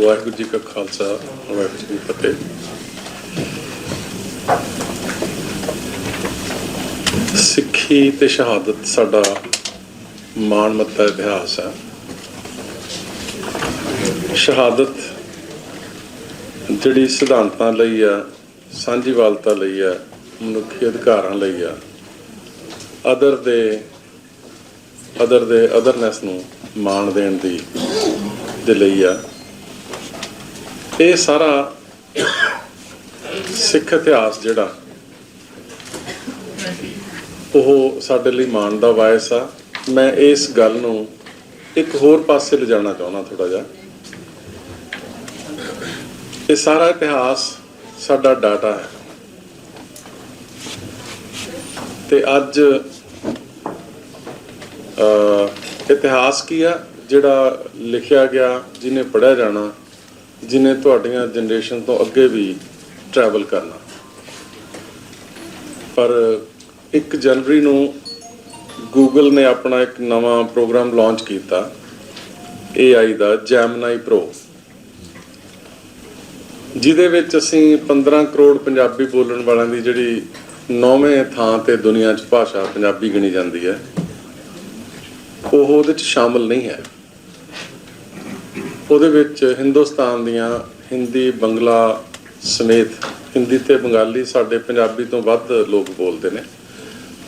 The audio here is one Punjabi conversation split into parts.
ਵਾਹਿਗੁਰੂ ਜੀ ਕਾ ਖਾਲਸਾ, ਵਾਹਿਗੁਰੂ ਜੀ ਕੀ ਫਤਿਹ। ਸਿੱਖੀ ਤੇ ਸ਼ਹਾਦਤ ਸਾਡਾ ਮਾਣ, ਮੱਤਾ, ਇਤਿਹਾਸ ਹੈ। ਸ਼ਹਾਦਤ ਜਿਹੜੀ ਸਿਧਾਂਤਾਂ ਲਈ ਆ ਸਾਂਝੀਵਾਲਤਾ ਲਈ ਆ ਮਨੁੱਖੀ ਅਧਿਕਾਰਾਂ ਲਈ ਆ ਅਦਰ ਦੇ ਅਦਰ ਦੇ ਅਦਰਨੈਸ ਨੂੰ ਮਾਣ ਦੇਣ ਦੀ ਦੇ ਲਈ ਆ ਇਹ ਸਾਰਾ ਸਿੱਖ ਇਤਿਹਾਸ ਜਿਹੜਾ, ਉਹ ਸਾਡੇ ਲਈ ਮਾਣ ਦਾ ਵਾਇਸ ਆ। ਮੈਂ ਇਸ ਗੱਲ ਨੂੰ ਇੱਕ ਹੋਰ ਪਾਸੇ ਲਿਜਾਣਾ ਚਾਹੁੰਦਾ ਥੋੜਾ ਜਿਹਾ। ਇਹ ਸਾਰਾ ਇਤਿਹਾਸ ਸਾਡਾ ਡਾਟਾ ਹੈ। ਤੇ ਅੱਜ ਇਤਿਹਾਸ ਕੀ ਆ? ਜਿਹੜਾ ਲਿਖਿਆ ਗਿਆ, ਜਿਹਨੇ ਪੜਿਆ ਜਾਣਾ ਜਿਹਨੇ ਤੁਹਾਡੀਆਂ ਜਨਰੇਸ਼ਨ ਤੋਂ ਅੱਗੇ ਵੀ ਟਰੈਵਲ ਕਰਨਾ। ਪਰ 1 ਜਨਵਰੀ ਨੂੰ ਗੂਗਲ ਨੇ ਆਪਣਾ ਇੱਕ ਨਵਾਂ ਪ੍ਰੋਗਰਾਮ ਲਾਂਚ ਕੀਤਾ AI ਦਾ ਜੈਮਨਾਈ ਪ੍ਰੋ ਜਿਹਦੇ ਵਿੱਚ ਅਸੀਂ 15 ਕਰੋੜ ਪੰਜਾਬੀ ਬੋਲਣ ਵਾਲਿਆਂ ਦੀ ਜਿਹੜੀ ਨੌਵੇਂ ਥਾਂ ਤੇ ਦੁਨੀਆ 'ਚ ਭਾਸ਼ਾ ਪੰਜਾਬੀ ਗਿਣੀ ਜਾਂਦੀ ਹੈ, ਉਹ ਉਹਦੇ 'ਚ ਸ਼ਾਮਲ ਨਹੀਂ ਹੈ। ਉਹਦੇ ਵਿੱਚ ਹਿੰਦੁਸਤਾਨ ਦੀਆਂ ਹਿੰਦੀ, ਬੰਗਲਾ ਸਮੇਤ ਹਿੰਦੀ ਤੇ ਬੰਗਾਲੀ ਸਾਡੇ ਪੰਜਾਬੀ ਤੋਂ ਵੱਧ ਲੋਕ ਬੋਲਦੇ ਨੇ।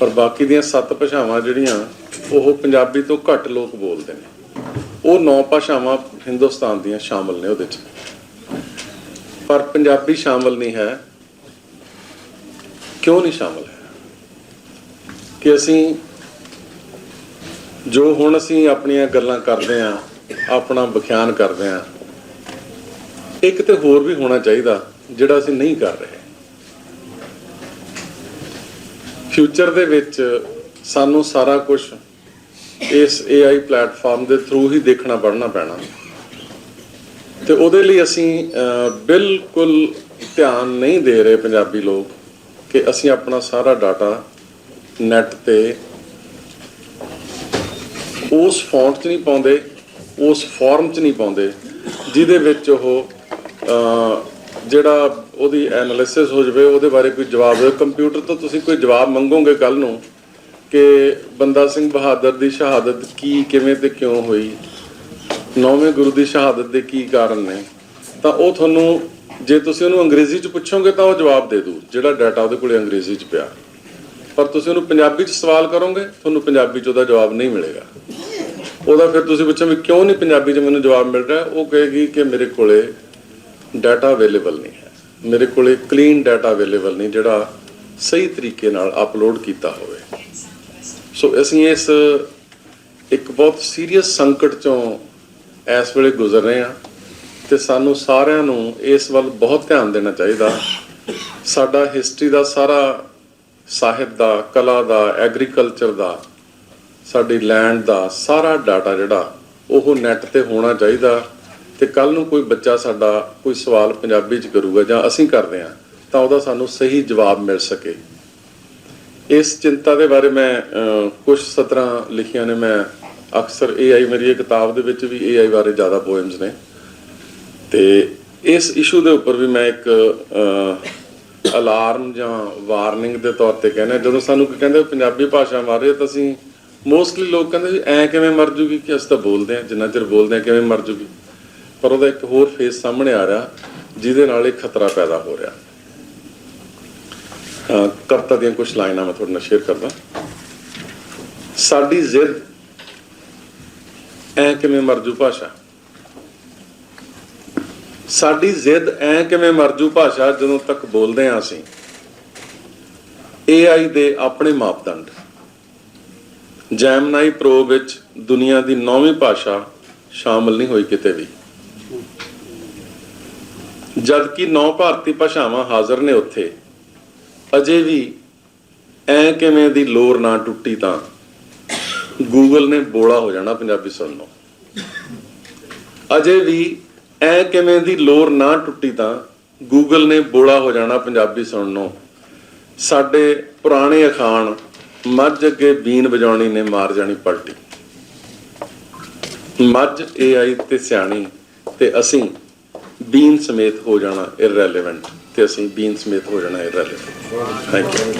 ਪਰ ਬਾਕੀ ਦੀਆਂ ਸੱਤ ਭਾਸ਼ਾਵਾਂ ਜਿਹੜੀਆਂ, ਉਹ ਪੰਜਾਬੀ ਤੋਂ ਘੱਟ ਲੋਕ ਬੋਲਦੇ ਨੇ। ਉਹ ਨੌ ਭਾਸ਼ਾਵਾਂ ਹਿੰਦੁਸਤਾਨ ਦੀਆਂ ਸ਼ਾਮਲ ਨੇ ਉਹਦੇ 'ਚ। ਪਰ ਪੰਜਾਬੀ ਸ਼ਾਮਲ ਨਹੀਂ ਹੈ। ਕਿਉਂ ਨਹੀਂ ਸ਼ਾਮਲ ਹੈ? ਕਿ ਅਸੀਂ ਜੋ ਹੁਣ ਅਸੀਂ ਆਪਣੀਆਂ ਗੱਲਾਂ ਕਰਦੇ ਆਂ ਆਪਣਾ ਵਿਖਿਆਨ ਕਰਦੇ ਆਂ ਇੱਕ ਤੇ ਹੋਰ ਵੀ ਹੋਣਾ ਚਾਹੀਦਾ, ਜਿਹੜਾ ਅਸੀਂ ਨਹੀਂ ਕਰ ਰਹੇ। ਫਿਊਚਰ ਦੇ ਵਿੱਚ ਸਾਨੂੰ ਸਾਰਾ ਕੁਝ ਇਸ AI ਪਲੇਟਫਾਰਮ ਦੇ ਥਰੂ ਹੀ ਦੇਖਣਾ ਪੜਨਾ ਪੈਣਾ। ਤੇ ਉਹਦੇ ਲਈ ਅਸੀਂ ਬਿਲਕੁਲ ਧਿਆਨ ਨਹੀਂ ਦੇ ਰਹੇ ਪੰਜਾਬੀ ਲੋਕ ਕਿ ਅਸੀਂ ਆਪਣਾ ਸਾਰਾ ਡਾਟਾ ਨੈਟ ਤੇ ਉਸ ਫੌਂਟ 'ਚ ਨਹੀਂ ਪਾਉਂਦੇ। ਉਸ ਫਾਰਮ 'ਚ ਨਹੀਂ ਪਾਉਂਦੇ, ਜਿਹਦੇ ਵਿੱਚ ਉਹ ਜਿਹੜਾ ਉਹਦੀ ਐਨਾਲਿਸਿਸ ਹੋ ਜਾਵੇ, ਉਹਦੇ ਬਾਰੇ ਕੋਈ ਜਵਾਬ ਦੇ ਕੰਪਿਊਟਰ ਤੋਂ ਤੁਸੀਂ ਕੋਈ ਜਵਾਬ ਮੰਗੋਗੇ ਕੱਲ ਨੂੰ ਕਿ ਬੰਦਾ ਸਿੰਘ ਬਹਾਦਰ ਦੀ ਸ਼ਹਾਦਤ ਕੀ, ਕਿਵੇਂ ਤੇ ਕਿਉਂ ਹੋਈ? ਨੌਵੇਂ ਗੁਰੂ ਦੀ ਸ਼ਹਾਦਤ ਦੇ ਕੀ ਕਾਰਨ ਨੇ? ਤਾਂ ਉਹ ਤੁਹਾਨੂੰ, ਜੇ ਤੁਸੀਂ ਉਹਨੂੰ ਅੰਗਰੇਜ਼ੀ 'ਚ ਪੁੱਛੋਗੇ ਤਾਂ ਉਹ ਜਵਾਬ ਦੇ ਦੂ, ਜਿਹੜਾ ਡਾਟਾ ਉਹਦੇ ਕੋਲੇ ਅੰਗਰੇਜ਼ੀ 'ਚ ਪਿਆ। ਪਰ ਤੁਸੀਂ ਉਹਨੂੰ ਪੰਜਾਬੀ 'ਚ ਸਵਾਲ ਕਰੋਗੇ, ਤੁਹਾਨੂੰ ਪੰਜਾਬੀ 'ਚ ਉਹਦਾ ਜਵਾਬ ਨਹੀਂ ਮਿਲੇਗਾ। ਉਹਦਾ ਫਿਰ ਤੁਸੀਂ ਪੁੱਛੋ ਵੀ ਕਿਉਂ ਨਹੀਂ ਪੰਜਾਬੀ 'ਚ ਮੈਨੂੰ ਜਵਾਬ ਮਿਲ ਰਿਹਾ? ਉਹ ਕਹੇਗੀ ਕਿ ਮੇਰੇ ਕੋਲੇ ਡਾਟਾ ਅਵੇਲੇਬਲ ਨਹੀਂ ਹੈ। ਮੇਰੇ ਕੋਲੇ ਕਲੀਨ ਡਾਟਾ ਅਵੇਲੇਬਲ ਨਹੀਂ, ਜਿਹੜਾ ਸਹੀ ਤਰੀਕੇ ਨਾਲ ਅਪਲੋਡ ਕੀਤਾ ਹੋਵੇ। ਸੋ ਅਸੀਂ ਇਸ ਇੱਕ ਬਹੁਤ ਸੀਰੀਅਸ ਸੰਕਟ ਚੋਂ ਇਸ ਵੇਲੇ ਗੁਜ਼ਰ ਰਹੇ ਹਾਂ ਤੇ ਸਾਨੂੰ ਸਾਰਿਆਂ ਨੂੰ ਇਸ ਵੱਲ ਬਹੁਤ ਧਿਆਨ ਦੇਣਾ ਚਾਹੀਦਾ। ਸਾਡਾ ਹਿਸਟਰੀ ਦਾ ਸਾਰਾ ਸਾਹਿਤ ਦਾ, ਕਲਾ ਦਾ ਐਗਰੀਕਲਚਰ ਦਾ ਸਾਡੀ ਲੈਂਡ ਦਾ ਸਾਰਾ ਡਾਟਾ ਜਿਹੜਾ, ਉਹ ਨੈਟ ਤੇ ਹੋਣਾ ਚਾਹੀਦਾ ਤੇ ਕੱਲ ਨੂੰ ਕੋਈ ਬੱਚਾ ਸਾਡਾ ਕੋਈ ਸਵਾਲ ਪੰਜਾਬੀ ਚ ਕਰੂਗਾ ਜਾਂ ਅਸੀਂ ਕਰਦੇ ਹਾਂ, ਤਾਂ ਉਹਦਾ ਸਾਨੂੰ ਸਹੀ ਜਵਾਬ ਮਿਲ ਸਕੇ। ਇਸ ਚਿੰਤਾ ਦੇ ਬਾਰੇ ਮੈਂ ਕੁਝ ਸਤਰਾਂ ਲਿਖੀਆਂ ਨੇ, ਮੈਂ ਅਕਸਰ AI ਮੇਰੀ ਇਹ ਕਿਤਾਬ ਦੇ ਵਿੱਚ ਵੀ AI ਬਾਰੇ ਜ਼ਿਆਦਾ ਪੋਇਮਸ ਨੇ। ਤੇ ਇਸ ਇਸ਼ੂ ਦੇ ਉੱਪਰ ਵੀ ਮੈਂ ਇੱਕ ਅਲਾਰਮ ਜਾਂ ਵਾਰਨਿੰਗ ਦੇ ਤੌਰ ਤੇ ਕਹਿੰਦਾ, ਜਦੋਂ ਸਾਨੂੰ ਕਹਿੰਦੇ ਪੰਜਾਬੀ ਭਾਸ਼ਾ ਮਾਰੇ ਤਾਂ ਅਸੀਂ ਮੋਸਟਲੀ ਲੋਕ ਕਹਿੰਦੇ ਵੀ ਐ ਕਿਵੇਂ ਮਰ ਜੂਗੀ ਕਿ ਅਸੀਂ ਤਾਂ ਬੋਲਦੇ ਆ ਜਿੰਨਾ ਚਿਰ ਬੋਲਦੇ ਆ ਕਿਵੇਂ ਮਰ ਜੂਗੀ। ਪਰ ਉਹਦਾ ਇੱਕ ਹੋਰ ਫੇਸ ਸਾਹਮਣੇ ਆ ਰਿਹਾ, ਜਿਹਦੇ ਨਾਲ ਇਹ ਖਤਰਾ ਪੈਦਾ ਹੋ ਰਿਹਾ। ਕਰਤਾ ਦੀਆਂ ਕੁਝ ਲਾਈਨਾਂ ਮੈਂ ਤੁਹਾਡੇ ਨਾਲ ਸ਼ੇਅਰ ਕਰਦਾ। ਸਾਡੀ ਜ਼ਿੱਦ, ਐ ਕਿਵੇਂ ਮਰਜੂ ਭਾਸ਼ਾ? ਸਾਡੀ ਜ਼ਿੱਦ, ਐ ਕਿਵੇਂ ਮਰਜੂ ਭਾਸ਼ਾ ਜਦੋਂ ਤੱਕ ਬੋਲਦੇ ਆ ਅਸੀਂ। AI ਦੇ ਆਪਣੇ ਮਾਪਦੰਡ। ਜੈਮਨਾਈ ਪ੍ਰੋ ਵਿੱਚ ਦੁਨੀਆ ਦੀ ਨੌਵੀਂ ਭਾਸ਼ਾ ਸ਼ਾਮਲ ਨਹੀਂ ਹੋਈ ਕਿਤੇ ਵੀ। ਜਦਕਿ ਨੌ ਭਾਰਤੀ ਭਾਸ਼ਾਵਾਂ ਹਾਜ਼ਰ ਨੇ ਉੱਥੇ, ਅਜੇ ਵੀ ਐ ਕਿਵੇਂ ਦੀ ਲੋਰ ਨਾ ਟੁੱਟੀ ਤਾਂ ਗੂਗਲ ਨੇ ਬੋਲਾ ਹੋ ਜਾਣਾ ਪੰਜਾਬੀ ਸੁਣਨੋਂ ਅਜੇ ਵੀ ਐ ਕਿਵੇਂ ਦੀ ਲੋਰ ਨਾ ਟੁੱਟੀ ਤਾਂ ਗੂਗਲ ਨੇ ਬੋਲਾ ਹੋ ਜਾਣਾ ਪੰਜਾਬੀ ਸੁਣਨੋਂ ਸਾਡੇ ਪੁਰਾਣੇ ਅਖਾਣ ਮੱਝ ਅੱਗੇ ਬੀਨ ਵਜਾਉਣੀ ਨੇ, ਮਾਰ ਜਾਣੀ ਪਲਟੀ। ਮੱਝ AI ਤੇ ਸਿਆਣੀ ਤੇ ਅਸੀਂ ਬੀਨ ਸਮੇਤ ਹੋ ਜਾਣਾ ਇਰਰੈਲੇਵੈਂਟ ਤੇ ਅਸੀਂ ਬੀਨ ਸਮੇਤ ਹੋ ਜਾਣਾ ਇਰਰੈਲੇਵੈਂਟ ਥੈਂਕ ਯੂ